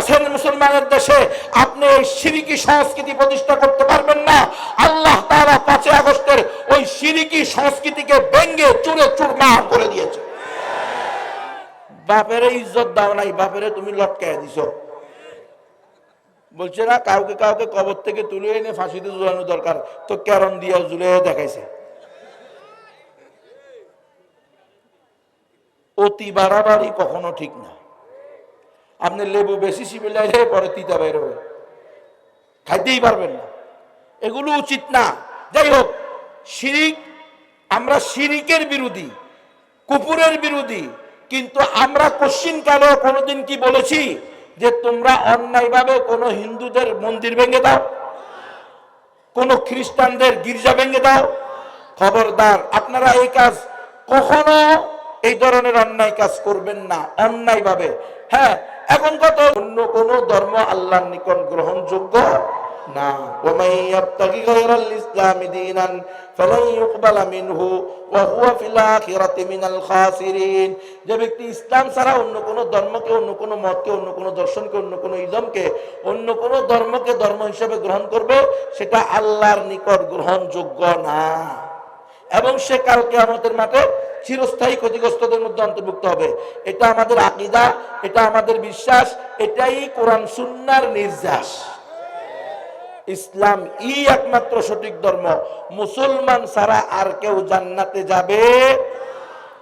আছেন মুসলমানের দেশে আপনি এই সিরিকি সংস্কৃতি প্রতিষ্ঠা করতে পারবেন না। আল্লাহ তারা পাঁচই আগস্টের ওই সিরিকি সংস্কৃতিকে ব্যঙ্গে চুরে চুরমার করে দিয়েছে। বাপেরে ইজ্জত দাও নাই, বাপেরে তুমি লটকায় দিছো। বলছে, না, কাউকে কাউকে কবর থেকে তুলে এনে ফাঁসিতে ঝুলানো দরকার। তো ক্যারম দিয়ে ঝুলে দেখাইছে। অতি বাড়াবাড়ি কখনো ঠিক না। আপনি লেবু বেশি সিবিলাইলে পরে তিতা বের হবে। খাইতেই পারবেন না। এগুলো উচিত না। যাই হোক, শিরিক, আমরা শিরিকের বিরোধী কুপুরের বিরোধী, কিন্তু আমরা কোশ্চিন কেন কোনোদিন কি বলেছি যে তোমরা অন্যায়ভাবে কোনো হিন্দুদের মন্দির ভেঙে দাও? কোন খ্রিস্টানদের গির্জা ভেঙে দাও? খবরদার, আপনারা এই কাজ কখনো এই ধরনের অন্যায় কাজ করবেন না অন্যায় ভাবে হ্যাঁ এখন কত? অন্য কোন ধর্ম আল্লাহর নিকট গ্রহণযোগ্য না। হুয়া ফিল আখিরাতি মিনাল যে ব্যক্তি ইসলাম ছাড়া অন্য কোন ধর্মকে, অন্য কোন মতকে, অন্য কোন দর্শনকে, অন্য কোন ইজমকে অন্য কোন ধর্মকে ধর্ম হিসেবে গ্রহণ করবে, সেটা আল্লাহর নিকট গ্রহণযোগ্য না। এবং সে কালকে আমাদের মাঠে চিরস্থায়ী ক্ষতিগ্রস্তদের মধ্যে অন্তর্ভুক্ত হবে। এটা আমাদের আকিদা, এটা আমাদের বিশ্বাস, এটাই কোরআন সুন্নার নির্যাস। ইসলাম ই একমাত্র সঠিক ধর্ম। মুসলমান ছাড়া আর কেউ জান্নাতে যাবে।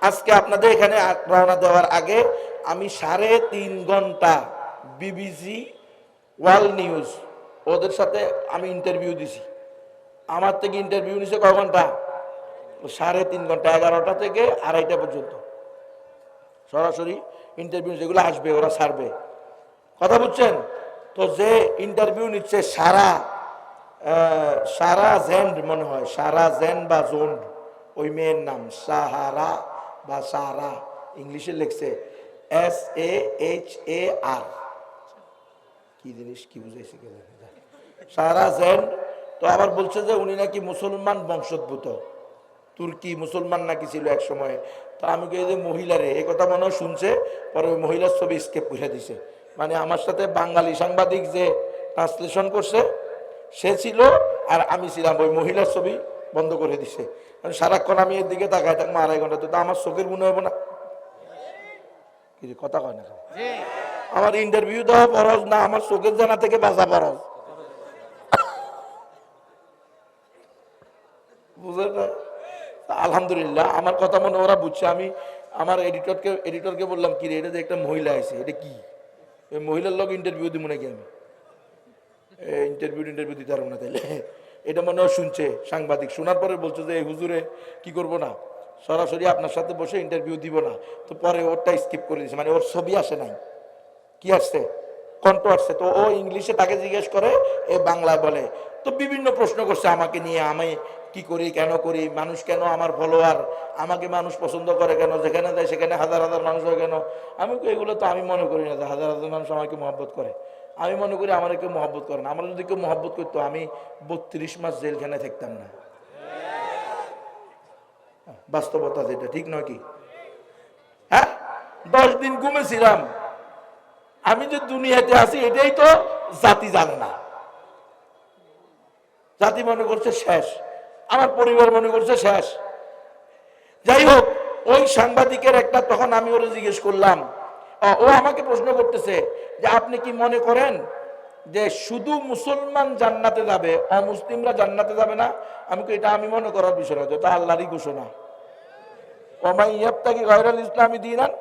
আজকে আপনাদের এখানে রওনা দেওয়ার আগে আমি সাড়ে তিন ঘণ্টা বিবিসি ওয়ার্ল্ড নিউজ ওদের সাথে আমি ইন্টারভিউ দিছি। আমার থেকে ইন্টারভিউ নিছে ক ঘণ্টা? সাড়ে তিন ঘণ্টা এগারোটা থেকে আড়াইটা পর্যন্ত। সরাসরি ইন্টারভিউ যেগুলো আসবে, ওরা সারবে কথা বুঝছেন? তো যে ইন্টারভিউ নিচ্ছে সারা সারা জেন্ড মনে হয়, সারা জেন বা জোন্ড, ওই মেয়ের নাম সাহারা বা সারা, ইংলিশে লিখছে এস এ এইচ এ আর কি জিনিস, কি বুঝাইছে সারা জেন তো আবার বলছে যে উনি নাকি মুসলমান বংশোদ্ভূত। তুর্কি মুসলমান নাকি ছিল এক সময়? তো আমি কে যে মহিলারে এই কথা মনে শুনছে পরে ওই মহিলার ছবি স্কেপ করে দিছে। মানে আমার সাথে বাঙালি সাংবাদিক যে ট্রান্সলেশন করছে সে ছিল আর আমি ছিলাম ওই মহিলার ছবি বন্ধ করে দিছে। মানে সারাক্ষণ আমি এর দিকে তাকায় থাকব আড়াই ঘণ্টা তো আমার চোখের মনে হবে না। কিছু কথা কয় না আমার ইন্টারভিউ দেওয়া ফরজ না আমার চোখের জানা থেকে বাঁচা ফরজ। বুঝলেন না? আলহামদুলিল্লাহ, আমার কথা মনে ওরা বুঝছে। আমি আমার এডিটরকে এডিটরকে বললাম কি রে এটা যে একটা মহিলা আছে এটা কি? ওই মহিলার লোক ইন্টারভিউ দিব নাকি আমি? ইন্টারভিউ ইন্টারভিউ দিতে পারব না তাইলে। এটা মনে হয় শুনছে, সাংবাদিক। শোনার পরে বলছে যে, এই হুজুরে কি করব না? সরাসরি আপনার সাথে বসে ইন্টারভিউ দিব না। তো পরে ওরটা স্কিপ করে দিয়েছে মানে ওর ছবি আসে নাই। কি আসছে? আসছে। তো ও ইংলিশে তাকে জিজ্ঞেস করে, এ বাংলায় বলে। তো বিভিন্ন প্রশ্ন করছে আমাকে নিয়ে, আমি কি করি, কেন করি, মানুষ কেন আমার ফলোয়ার আমাকে মানুষ পছন্দ করে কেন, যেখানে যায় সেখানে হাজার হাজার মানুষ হয় কেন? আমি এগুলো তো আমি মনে করি না যে হাজার হাজার মানুষ আমাকে মহব্বত করে। আমি মনে করি আমার কেউ মহব্বত করে না। আমার যদি কেউ মহব্বত করতো, আমি বত্রিশ মাস জেলখানায় থাকতাম না। বাস্তবতা যেটা, ঠিক নয় কি? হ্যাঁ? দশ দিন ঘুমেছিলাম। আমি যে দুনিয়াতে আছি, এটাই তো জাতি জানে না। জাতি মনে করছে শেষ, আমার পরিবার মনে করছে শেষ। যাই হোক, ওই সাংবাদিকের একটা তখন আমি ওরে জিজ্ঞেস করলাম, ও আমাকে প্রশ্ন করতেছে যে আপনি কি মনে করেন যে শুধু মুসলমান জান্নাতে যাবে, অমুসলিমরা জান্নাতে যাবে না? আমি এটা আমি মনে করার বিষয় এটা আল্লাহরই ঘোষণা। ওমাই ইয়াবতাগি গায়রাল ইসলামি দীনান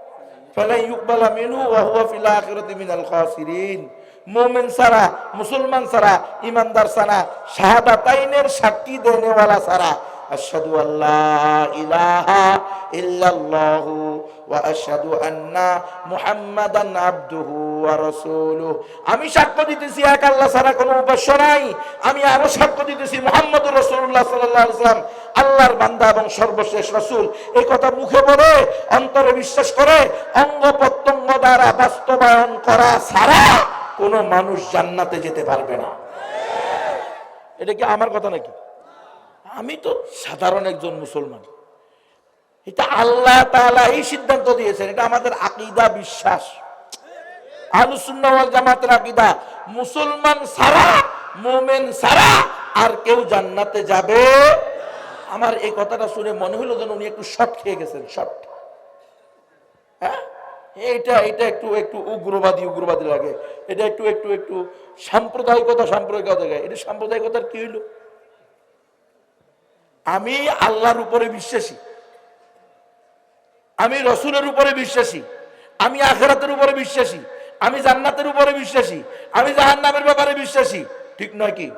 ফালা ইউকবালা মিনহু ওয়া হুয়া ফিল আখিরাতি মিনাল খাসিরিন। মুমিন সারা মুসলমান সারা ইমানদার সারা শাহাদাতাইনের সাক্ষী দেনেওয়ালা সারা আশহাদু আল্লাহ ইলাহা ইল্লাল্লাহু ওয়া আশহাদু আন্না মুহাম্মাদান আবদুহু ওয়া রাসূলুহু। আমি সাক্ষ্য দিতেছি এক আল্লাহ ছাড়া কোনো উপাস্য নাই। আমি আরও সাক্ষ্য দিতেছি মুহাম্মদুর রাসূলুল্লাহ সাল্লাল্লাহু আলাইহি আল্লাহর বান্দা এবং সর্বশেষ রাসূল। এই কথা মুখে বলে, অন্তরে বিশ্বাস করে, অঙ্গ প্রত্যঙ্গ দ্বারা বাস্তবায়ন করা ছাড়া কোনো মানুষ জান্নাতে যেতে পারবে না। এটা কি আমার কথা নাকি? আমি তো সাধারণ একজন মুসলমান। এটা আল্লাহ তাআলা এই সিদ্ধান্ত দিয়েছেন, এটা আমাদের আকিদা বিশ্বাস। আহলুসুন্নাহ ওয়াল জামাতের আকীদা, মুসলমান সারা মুমিন সারা আর কেউ জান্নাতে যাবে আমার এই কথাটা শুনে মনে হলো যেন উনি একটু শর্ট খেয়ে গেছেন শর্ট হ্যাঁ? এইটা এটা একটু একটু উগ্রবাদী উগ্রবাদী লাগে। এটা একটু একটু একটু সাম্প্রদায়িকতা সাম্প্রদায়িকতা এটা সাম্প্রদায়িকতার কি হইল? আমি আল্লাহর উপরে বিশ্বাসী। আমি রসুলের উপরে বিশ্বাসী। আমি আখেরাতের উপরে বিশ্বাসী। আমি জান্নাতের উপরে বিশ্বাসী। আমি জাহান্নামের ব্যাপারে বিশ্বাসী। ঠিক নয় কি?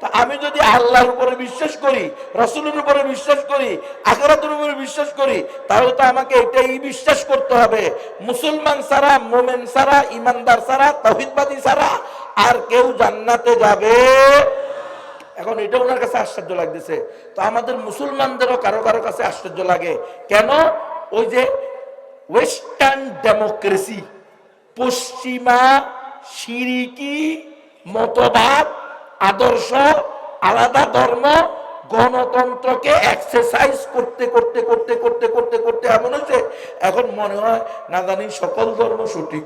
তা আমি যদি আল্লাহর উপরে বিশ্বাস করি, রসুলের উপরে বিশ্বাস করি, আখরাতের উপরে বিশ্বাস করি, তাহলে তো আমাকে এটাই বিশ্বাস করতে হবে। মুসলমান সারা মোমেন সারা ইমানদার সারা তহিদবাদী সারা আর কেউ জান্নাতে যাবে এখন এটা ওনার কাছে আশ্চর্য লাগতেছে। তো আমাদের মুসলমানদেরও কারও কারও কাছে আশ্চর্য লাগে। কেন? ওই যে ওয়েস্টার্ন ডেমোক্রেসি পশ্চিমা, সিরিকি, মতবাদ, আদর্শ, আলাদা ধর্ম, গণতন্ত্রকে এক্সারসাইজ করতে করতে করতে করতে করতে করতে এমন হয়েছে। এখন মনে হয় না জানি সকল ধর্ম সঠিক।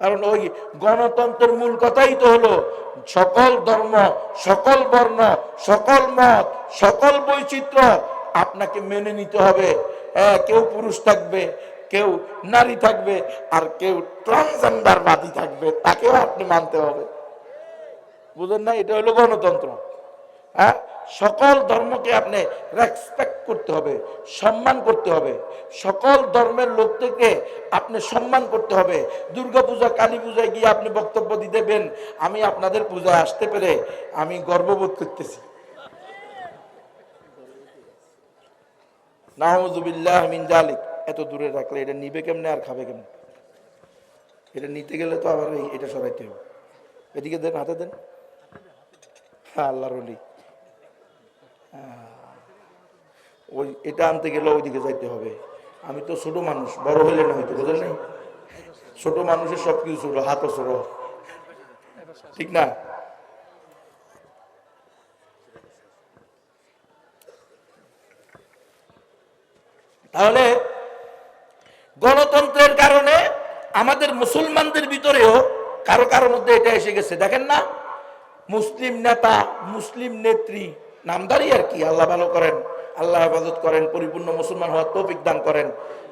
কারণ ওই গণতন্ত্রের মূল কথাই তো হলো সকল ধর্ম সকল বর্ণ সকল মত সকল বৈচিত্র্য আপনাকে মেনে নিতে হবে। হ্যাঁ, কেউ পুরুষ থাকবে কেউ নারী থাকবে আর কেউ ট্রান্সজেন্ডার বাদী থাকবে তাকেও আপনি মানতে হবে। বুঝেন না এটা হলো গণতন্ত্র। হ্যাঁ? সকল ধর্মকে আপনি রেসপেক্ট করতে হবে, সম্মান করতে হবে। সকল ধর্মের লোক থেকে আপনি সম্মান করতে হবে। দুর্গা পূজা, কালী পূজায় গিয়ে আপনি বক্তব্য দিতে দেবেন। আমি আপনাদের পূজায় আসতে পেরে আমি গর্ববোধ করতেছি। নাহজুবিল্লাহ মিন এত দূরে রাখলে এটা নিবে কেমনে আর খাবে কেমনে? এটা নিতে গেলে তো আবার এটা সরাইতে হবে। এদিকে দেন, হাতে দেন। হ্যাঁ আল্লাহর অলি ওই এটা আনতে গেলে ওইদিকে যাইতে হবে। আমি তো ছোট মানুষ, বড় হইলে না হইতো বুঝলেন নাই? ছোট মানুষের সব কিছু ছোট হাতও ছোট ঠিক না? তাহলে গণতন্ত্রের কারণে আমাদের মুসলমানদের ভিতরেও কারও কারোর মধ্যে এটা এসে গেছে। দেখেন না? মুসলিম নেতা, মুসলিম নেত্রী, নামদারি আর কি, আল্লাহ ভালো করেন। আল্লাহ হেফাজত করেন, পরিপূর্ণ মুসলমান হওয়ার তৌফিক দান করেন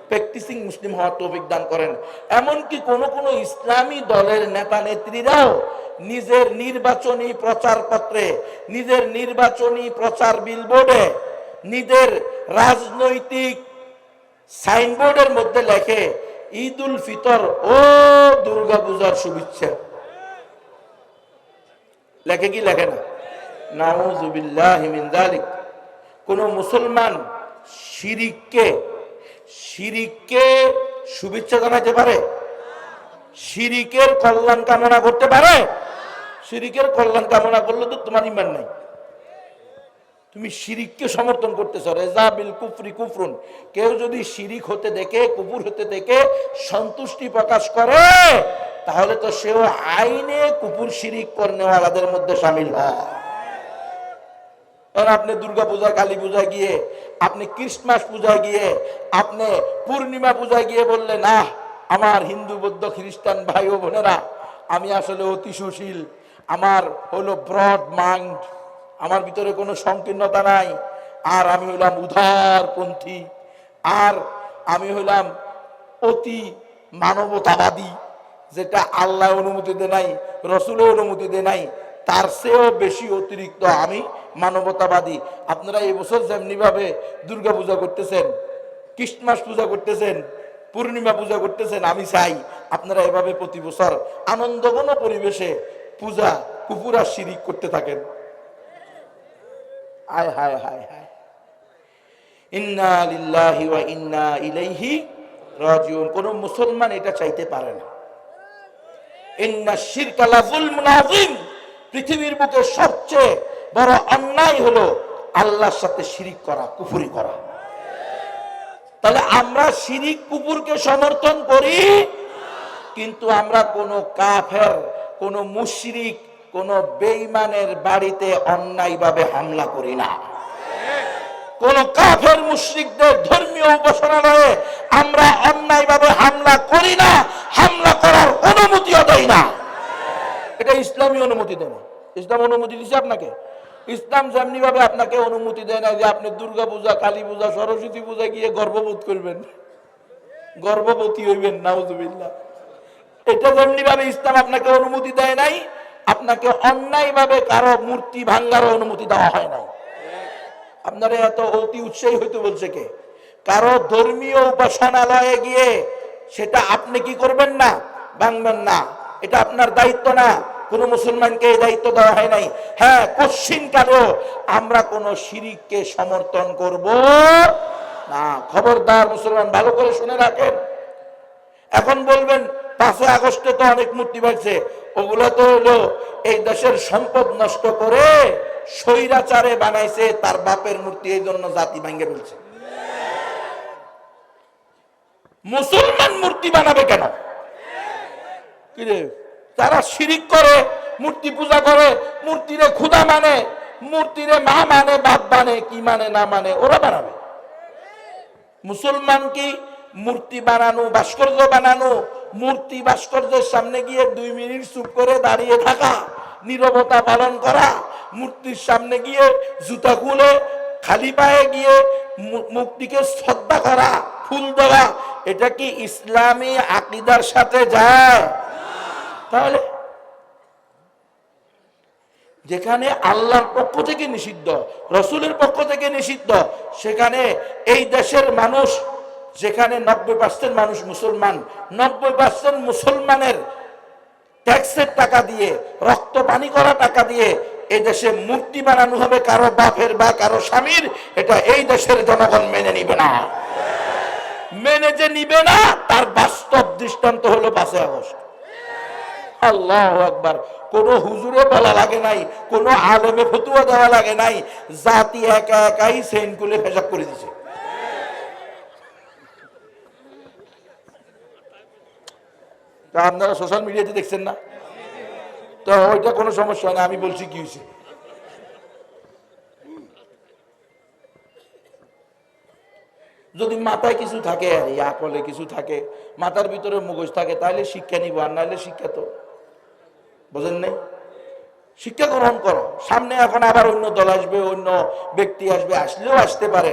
প্র্যাকটিসিং মুসলিম হওয়ার তৌফিক দান করেন। এমনকি কোন কোন ইসলামী দলের নেতা নেত্রীরাও নিজের নির্বাচনী প্রচারপত্রে, নিজের নির্বাচনী প্রচার বিলবোর্ডে নিজের রাজনৈতিক সাইনবোর্ডের মধ্যে লেখে ঈদ উল ফিতর, ও দুর্গা পূজার শুভেচ্ছা। লেখে কি লেখে না? নাউজুবিল্লাহ মিন যালিক। কোন মুসলমান শিরিককে শিরিককে শুভেচ্ছা জানাতে পারে? শিরিকের কল্যাণ কামনা করতে পারে? শিরিকের কল্যাণ কামনা করলে তো তোমার ইমান নাই। তুমি শিরিককে সমর্থন করতেছ। রেজা বিল কুফরি কুফরুন। কেউ যদি শিরিক হতে দেখে কুপুর হতে দেখে সন্তুষ্টি প্রকাশ করে, তাহলে তো সেও আইনে কুপুর শিরিক কর্নেওয়ালাদের মধ্যে সামিল হয়। কারণ আপনি দুর্গা পূজা কালী পূজা গিয়ে, আপনি ক্রিসমাস পূজা গিয়ে, আপনি পূর্ণিমা পূজা গিয়ে বললেন না আমার হিন্দু, বৌদ্ধ, খ্রিস্টান ভাই ও বোনেরা, আমি আসলে অতি সুশীল। আমার হলো ব্রড মাইন্ড। আমার ভিতরে কোনো সংকীর্ণতা নাই। আর আমি হইলাম উদারপন্থী। আর আমি হইলাম অতি মানবতাবাদী, যেটা আল্লাহ অনুমতি দে নাই রসুলের অনুমতি দে নাই তার চেয়েও বেশি অতিরিক্ত আমি মানবতাবাদী। আপনারা এই বছর যেমনি ভাবে দুর্গা পূজা করতেছেন ক্রিসমাস পূজা করতেছেন, পূর্ণিমা পূজা করতেছেন, আমি চাই আপনারা এভাবে প্রতি বছর আনন্দঘন পরিবেশে পূজা কুপুরা শিরিক করতে থাকেন। আয় হায় হায় হায়। ইন্না লিল্লাহি ওয়া ইন্না ইলাইহি রাজিউন। কোন মুসলমান এটা চাইতে পারে না। ইন্না শিরকা লাযুলমুন আযীম। পৃথিবীর বুকে সবচেয়ে বড় অন্যায় হলো আল্লাহর সাথে শিরিক করা, কুফরি করা। তাহলে আমরা শিরিক কুপুরকে সমর্থন করি, কিন্তু আমরা কোন কাফের, কোন মুশরিক, কোন বেঈমানের বাড়িতে অন্যায়ভাবে হামলা করি না। কোন কাফের, মুশ্রিকদের ধর্মীয় উপাসনালয়ে আমরা অন্যায়ভাবে হামলা করি না, হামলা করার অনুমতিও দেয় না। এটা ইসলামী অনুমতি দেয় না ইসলাম অনুমতি দিছে আপনাকে? ইসলাম যেমনি ভাবে আপনাকে অনুমতি দেয় না যে আপনি দুর্গা পূজা, কালী পূজা, সরস্বতী পূজা গিয়ে গর্ভবোধ করবেন। গর্ভবতী হইবেন, নাউজুবিল্লাহ। এটা যেমনি ভাবে ইসলাম আপনাকে অনুমতি দেয় নাই, আপনাকে অন্যায় ভাবে কারও মূর্তি ভাঙ্গারও অনুমতি দেওয়া হয় নাই। আপনারা এত অতি উৎসাহী হইতে বলছে কে? কারও ধর্মীয় উপাসনালয়ে গিয়ে সেটা আপনি কি করবেন না, ভাঙবেন না। এটা আপনার দায়িত্ব না। কোন মুসলমানকে এই দায়িত্ব দেওয়া হয় নাই। হ্যাঁ কশ্চিন কেন? আমরা কোন শিরিককে সমর্থন করব না। খবরদার মুসলমান, ভালো করে শুনে রাখেন। এখন বলবেন, পাঁচই আগস্টে তো অনেক মূর্তি বাড়ছে। ওগুলো তো হলো এই দেশের সম্পদ নষ্ট করে স্বৈরাচারে বানাইছে তার বাপের মূর্তি, এই জন্য জাতি ভাঙ্গে ফেলছে। মুসলমান মূর্তি বানাবে কেন? কিরে তারা শিরিক করে, মূর্তি পূজা করে, মূর্তিরে খুদা মানে মূর্তিরে মা মানে বাপ মানে কি মানে না মানে ওরা বানাবে। মুসলমান কি মূর্তি বানানো, ভাস্কর্য বানানো, মূর্তি ভাস্কর্যের সামনে গিয়ে দুই মিনিট চুপ করে দাঁড়িয়ে থাকা, নীরবতা পালন করা, মূর্তির সামনে গিয়ে জুতা খুলে খালি পায়ে গিয়ে মু- মূর্তিকে শ্রদ্ধা করা, ফুল দেওয়া এটা কি ইসলামী আকিদার সাথে যায়? তাহলে যেখানে আল্লাহর পক্ষ থেকে নিষিদ্ধ, রসুলের পক্ষ থেকে নিষিদ্ধ, সেখানে এই দেশের মানুষ, যেখানে নব্বই পার্সেন্ট মানুষ মুসলমান, নব্বই পার্সেন্ট মুসলমানের ট্যাক্সের টাকা দিয়ে, রক্ত পানি করা টাকা দিয়ে এই দেশে মূর্তি বানানো হবে কারও বাপের বা কারও স্বামীর, এটা এই দেশের জনগণ মেনে নিবে না। মেনে যে নিবে না, তার বাস্তব দৃষ্টান্ত হলো পাঁচই আগস্ট। আল্লাহ একবার কোন হুজুরে বলা লাগে নাই, কোন আলেমে ফতুয়া দেওয়া লাগে নাই, জাতি একা একাই সেন কুলে পেশাব করে দিছে। আপনারা সোশ্যাল মিডিয়াতে দেখছেন না? তো ওইটা কোনো সমস্যা না, আমি বলছি কি হয়েছে? যদি মাথায় কিছু থাকে, আর ইয়া কলে কিছু থাকে, মাথার ভিতরে মুগজ থাকে, তাহলে শিক্ষা নিব, আর নাহলে শিক্ষা তো বোঝেন নাই? শিক্ষা গ্রহণ করো। সামনে এখন আবার অন্য দল আসবে, অন্য ব্যক্তি আসবে, আসলেও আসতে পারে।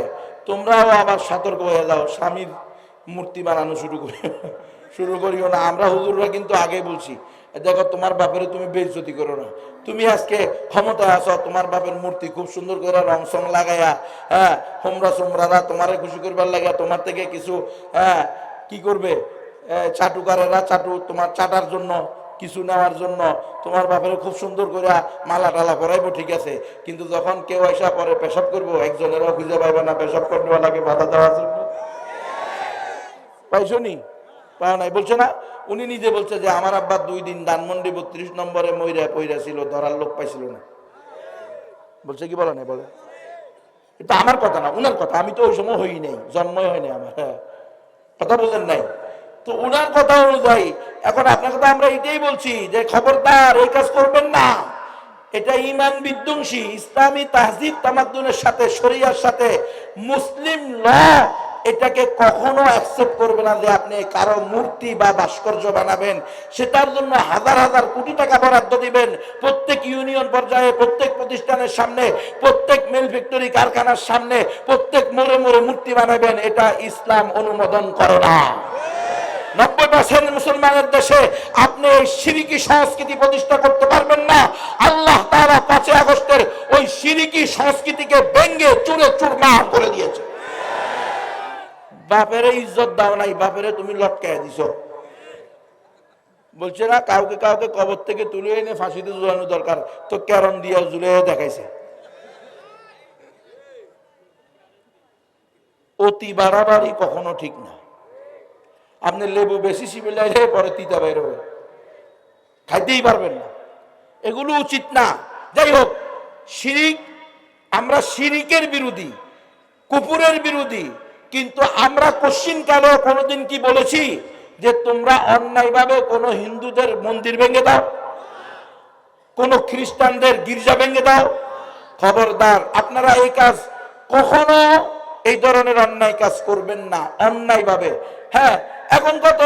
তোমরাও আবার সতর্ক হয়ে যাও, স্বামীর মূর্তি বানানো শুরু করি। শুরু করিও না। আমরা হুজুররা কিন্তু আগে বলছি, দেখো, তোমার বাপের তুমি বেইজ্জতি করো না। তুমি আজকে ক্ষমতায় আছো, তোমার বাপের মূর্তি খুব সুন্দর করে রং সং লাগাইয়া হ্যাঁ হোমরা সোমরারা তোমারে খুশি করবার লাগিয়া তোমার থেকে কিছু হ্যাঁ কি করবে? চাটুকারেরা চাটু, তোমার চাটার জন্য কিছু নেওয়ার জন্য তোমার বাপের খুব সুন্দর করে মালা টালা পরাইবো, ঠিক আছে? কিন্তু যখন কেউ এসা পরে পেশাব করব, একজনেরও খুঁজে পাইবে না, পেশাব করনেওয়ালাকে বাধা দেওয়ার জন্য। পাইছো নি? পাও নাই, বলছে না? উনি নিজে বলছে যে আমার আব্বা দুই দিন ধানমন্ডি বত্রিশ নম্বরে ময়রা পইরা ছিল, ধরার লোক পাইছিল না। বলছে কি বলে না বলে? এটা আমার কথা না, উনার কথা, আমি তো ওই সময় হই নাই, জন্মই হয় নাই আমার হ্যাঁ। কথা বলছেন নাই? তো উনার কথা অনুযায়ী, এখন আপনার কথা আমরা এটাই বলছি যে খবরদার, এই কাজ করবেন না। এটা ইমান বিধ্বংসী, ইসলামী তাহজিব তামাদ্দুনের সাথে, শরিয়ার সাথে, মুসলিম ল এটাকে কখনো অ্যাকসেপ্ট করবে না যে আপনি কারও মূর্তি বা ভাস্কর্য বানাবেন। সেটার জন্য হাজার হাজার কোটি টাকা বরাদ্দ দিবেন। প্রত্যেক ইউনিয়ন পর্যায়ে, প্রত্যেক প্রতিষ্ঠানের সামনে, প্রত্যেক মিল ফ্যাক্টরি কারখানার সামনে, প্রত্যেক মোড়ে মোড়ে মূর্তি বানাবেন। এটা ইসলাম অনুমোদন করে না। নব্বই পার্সেন্ট মুসলমানের দেশে আপনি এই সিরিকি সংস্কৃতি প্রতিষ্ঠা করতে পারবেন না। আল্লাহ তারা পাঁচই আগস্টের ওই সিরিকি সংস্কৃতিকে ব্যঙ্গে চুরে চুরমার করে দিয়েছে। বাপেরে ইজ্জত দাও নাই, বাপেরে তুমি লটকায় দিছ। বলছে না, কাউকে কাউকে কবর থেকে তুলে এনে ফাঁসিতে ঝুলানো দরকার। তো ক্যারম দিয়া ঝুলে দেখাইছে। অতি বাড়াবাড়ি কখনো ঠিক না। আপনি লেবু বেশি সিবিলাইলে পরে তিতা বাইর হবে। খাইতেই পারবেন না। এগুলো উচিত না। যাই হোক, শিরিক, আমরা শিরিকের বিরোধী কুপুরের বিরোধী, কিন্তু আমরা কোশ্চিন কালেও কোনোদিন কি বলেছি যে তোমরা অন্যায়ভাবে কোনো হিন্দুদের মন্দির ভেঙে দাও? কোন খ্রিস্টানদের গির্জা ভেঙে দাও? খবরদার, আপনারা এই কাজ কখনো এই ধরনের অন্যায় কাজ করবেন না অন্যায় ভাবে হ্যাঁ এখন কত